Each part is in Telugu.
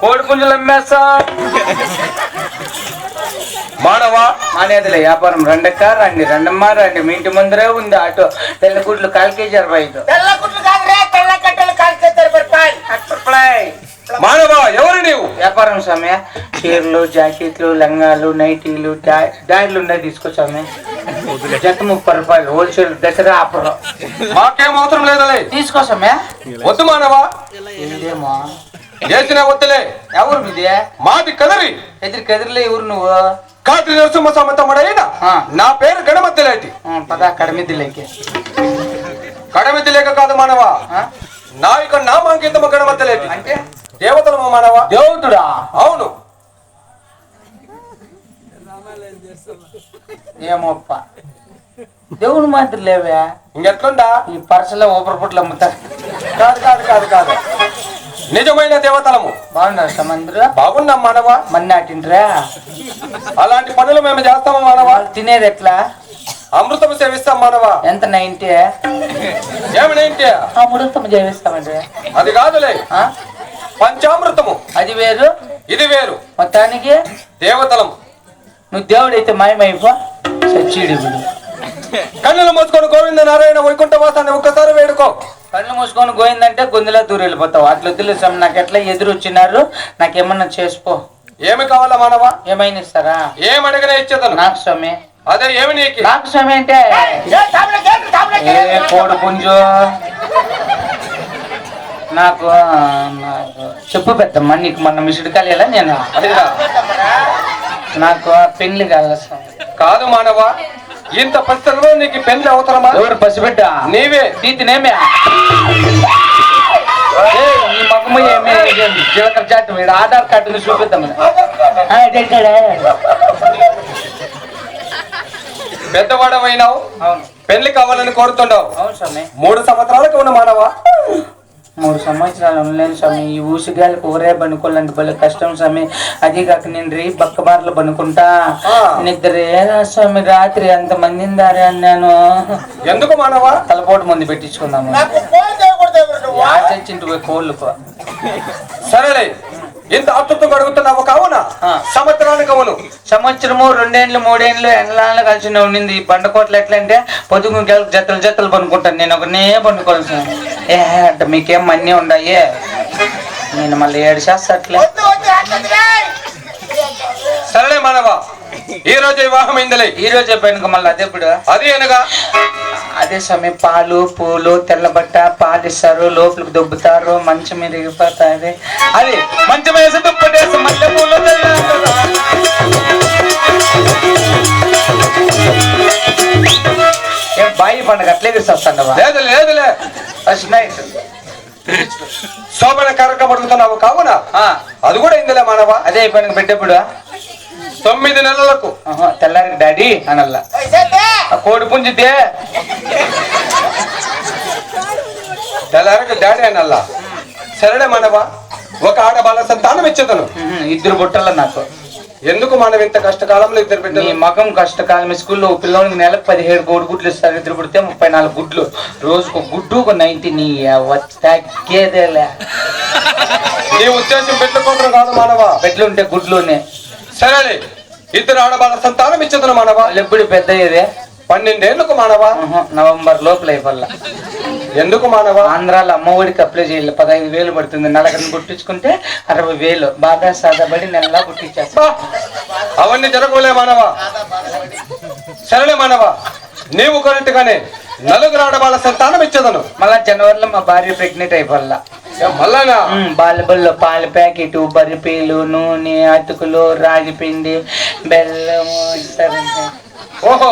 కోడి పుంజులు అమ్మేస్తా. మానవా? మానేదిలే వ్యాపారం రెండక్క రండి రెండమ్మ రండి. మీ ఇంటి ముందరే ఉంది ఆటో. తెల్ల గుడ్లు కాల్కేజీ అరవై ఐదు. మానవా ఎవరు నీవు? వ్యాపారం స్వామి చీరలు జాకెట్లు లంగాలు నైటీలు డా- డాయిలు ఉన్నాయి తీసుకో స్వామి. జత ముప్పై రూపాయలు హోల్సేల్ దసరా ఆఫర్ మాకేం అవసరం లేదలే. తీసుకో స్వామి. వద్దు మానవా. ఇదేమో చేసిన వద్దులే. ఎవరు మీదే? మాది కదరి. ఎదురు కదిరిలే ఎవరు నువ్వు? కాత్రి నరసింహ సమతమడైన. నా పేరు గణమద్దలేటి. పద కడమిద్దులేకి. గణమద్ది లేక కాదు మానవా. నా యొక్క నామాంకితము గణమద్దలేటి. అంటే? దేవతలము మానవా? దేవుడుడా అవును. ఏమోప్ప. దేవుడు మాత్రం లేవే. ఇంకెట్లుందా? ఈ పర్సలో ఊపర్ పుట్లు అమ్ముతారు. కాదు కాదు కాదు కాదు. నిజమైన దేవతలము. బాగున్నారు సమందరు? బాగున్నాం మానవా? మన్నాటింట్రా అలాంటి పనులు మేము చేస్తాము మానవా? తినేది ఎట్లా? అమృతం సేవిస్తాం మానవా? ఎంత నైన్టీ ఏమనేంటి అమృతం చేస్తామండి అది కాదులే. ఆ? పంచామృతము. అది వేరు. ఇది వేరు. మొత్తానికి? దేవతలము. నువ్వు దేవుడైతే మాయమైపో. సచ్చిడి కన్నులు మూసుకొని గోవింద నారాయణ వైకుంఠ వాసాన్ని ఒక్కసారి వేడుకో. కళ్ళు మూసుకొని పోయిందంటే గొంతులా దూరం వెళ్ళిపోతావు అట్లా వదిలేసాం. నాకు ఎట్లా ఎదురు వచ్చినారు? నాకేమన్నా చేసుకో. ఏమి కావాలా మానవా? ఏమైనా ఇస్తారా? ఏమడిగినా ఇచ్చేదను? నాకు స్వామి. అదే ఏమి నీకు? నాకు స్వామి అంటే ఏ కోడి పుంజు. నాకు నాకు చెప్పు పెద్దమ్మ నీకు మొన్న మిసిడి కాలేలా నేను అదిరా. నాకు పెళ్ళి కావాలి స్వామి కాదు మానవా ఇంత పరిస్థితుల్లో నీకు పెళ్ళి అవసరమా? ఎవరు పసిబిడ్డ? నీవే. తీతినేమే ఏయ్, నీ మగము ఏమి? ఇదేంటి? జీలకర్ర చాటు మీద ఆధార్ కార్డుని ఇదే. పెద్దవాడమైనావు అవును. పెళ్ళి కావాలని కోరుతుండవు అవును స్వామి. మూడు సంవత్సరాలకు ఉన్న మానవా? మూడు సంవత్సరాలు ఉండలేను స్వామి. ఈ ఊసిగాలకు ఊరే పనుకోవాలంటే భలే కష్టం స్వామి. అది కాక నేను రీ బక్క బార్లు పనుకుంటా. నిద్ర స్వామి రాత్రి అంత మందిని దారి అన్నాను. ఎందుకు మానవా? తలపోటు మంది పెట్టించుకుందాము. యాడ్ చచ్చింటి పోయి కోళ్ళకు సరేలే. ఇంత అర్థంతో అడుగుతున్నావు కావున. సంవత్సరానికి అవును. సంవత్సరము రెండేండ్లు మూడేండ్లు ఎండలాళ్ళు కలిసి ఉండింది. ఈ బండకోట్లు ఎట్లా అంటే పొదుగు గెల- జతలు జతలు పనుకుంటాను. నేను ఒకనే పండుకోవాలి స్వామి. ఏ అంటే మీకేం మన్నీ ఉండయే? నేను మళ్ళీ ఏడు చేస్తా అట్లే వద్దు వద్దు అంటదిలే. సరేలే మానవా ఈ రోజు వివాహం అయిందిలే. ఈ రోజు చెప్పాను మళ్ళీ అదే ఇప్పుడు. అది అనగా అదే సమయం పాలు పూలు తెల్లబట్ట పాలు ఇస్తారు లోపలికి దుబ్బుతారు మంచం మీద ఎగిపోతాది అది మంచం వేసి దుప్పటేసి మల్లె అట్లే వస్తాను లేదు లేదులే శోభన కార్యక్రమం అడుగుతున్నావు కావున? అది కూడా అయిందిలే మానవా. అదే పండుగ పెట్టేప్పుడు? తొమ్మిది నెలలకు. ఆహా, తెల్లారికి డాడీ అనల్లా. కోడి పుంజితే. తెల్లారికి డాడీ అనల్లా. సరేలే మానవా ఒక ఆడబాల సంతానం ఇచ్చేదను. ఇద్దరు బుట్టలు నాకు. ఎందుకు మనం ఇంత కష్టకాలంలో ఇద్దరు బిడ్డలు? మగం కష్టకాలం స్కూల్లో పిల్లలకి నెలకు పదిహేడు కోడి గుడ్లు ఇస్తారు. ఇద్దరు పుడితే ముప్పై నాలుగు గుడ్లు. రోజుకు గుడ్డు ఒక నైన్టీ నీ తగ్గేదేలే నీ ఉద్దేశం పెట్టుకోవడం కాదు మానవా? పెట్లు ఉంటే గుడ్లునే. సరేలే ఇద్దరు ఆడబాల సంతానం ఇచ్చేదను మానవా? ఎప్పుడు పెద్ద అయ్యేదే పన్నెండేళ్ళకు మానవా? నవంబర్ లోపల అయిపోల్లా ఎందుకు మానవా? ఆంధ్రాలో అమ్మఒడికి అప్లై చేయాలి పదహైదు వేలు పడుతుంది. నలగరిని కుట్టించుకుంటే అరవై వేలు. బాగా సాధపడి నెలలా కుట్టించేస్తా! అవన్నీ జరగలే మానవా? సరేలే మానవా? నీవు కరెక్ట్గానే నలుగురు ఆడబాల సంతానం ఇచ్చేదను. మళ్ళా జనవరిలో మా భార్య ప్రెగ్నెంట్ అయిపోల్లా మళ్ళానా? బాలబల్లో పాల ప్యాకెట్ బరిపీలు నూనె అటుకులు రాగి పిండి బెల్లము ఓహో!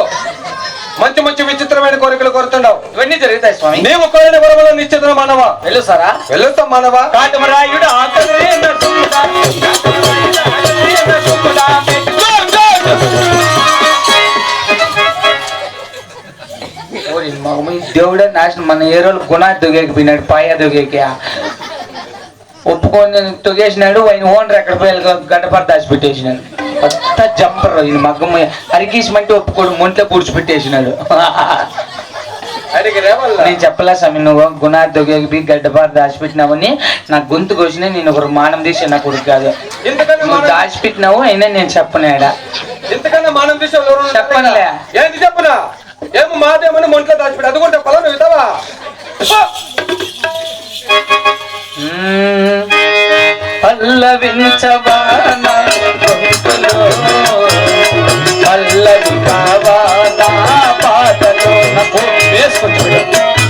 మంచి మంచి విచిత్రమైన కోరికలు కోరుతున్నావు ఇవన్నీ జరుగుతాయి స్వామి. నీవు కోరిన వరవలను ఇచ్చేదను మానవా? వెళ్ళుసారా వెళ్ళొస్తాం మానవా? కాటమరాయుడు దేవుడే నాశనం. మన ఏరోలు గుణ దుగేకి పోయినాడు పాయ దుగేకి. ఒప్పుకొని తొగేసినాడు ఆయన ఓనర్ ఎక్కడ పోయి గడ్డపర దాచి పెట్టేసినాడు కొత్త జంపర్ ఇది మగ్గము అరికీసమంటే ఒప్పుకోడు మొంట్లో పూడ్చిపెట్టేసినాడు. నేను చెప్పలే స్వామి నువ్వు గుణార్థి గడ్డపారు దాచిపెట్టినావని నా గొంతు కోసిన నేను ఒకరు మానం తీసి నా కొడుకు కాదు. నువ్వు దాచిపెట్టినావు అయినా నేను చెప్పనేడా ఇంతకన్నా మానం ఉన్నారు? చెప్పనులే. ఏంటి చెప్పునా? ఏమో మాదేమని మొంట్లో దాచిపెట్టి అది కూడా పొలం ఇస్తావా మ్మ్. పల్లవించవా నా గొంతులో పల్లవి నా పాటలో నాకు వేసుకుంటాడు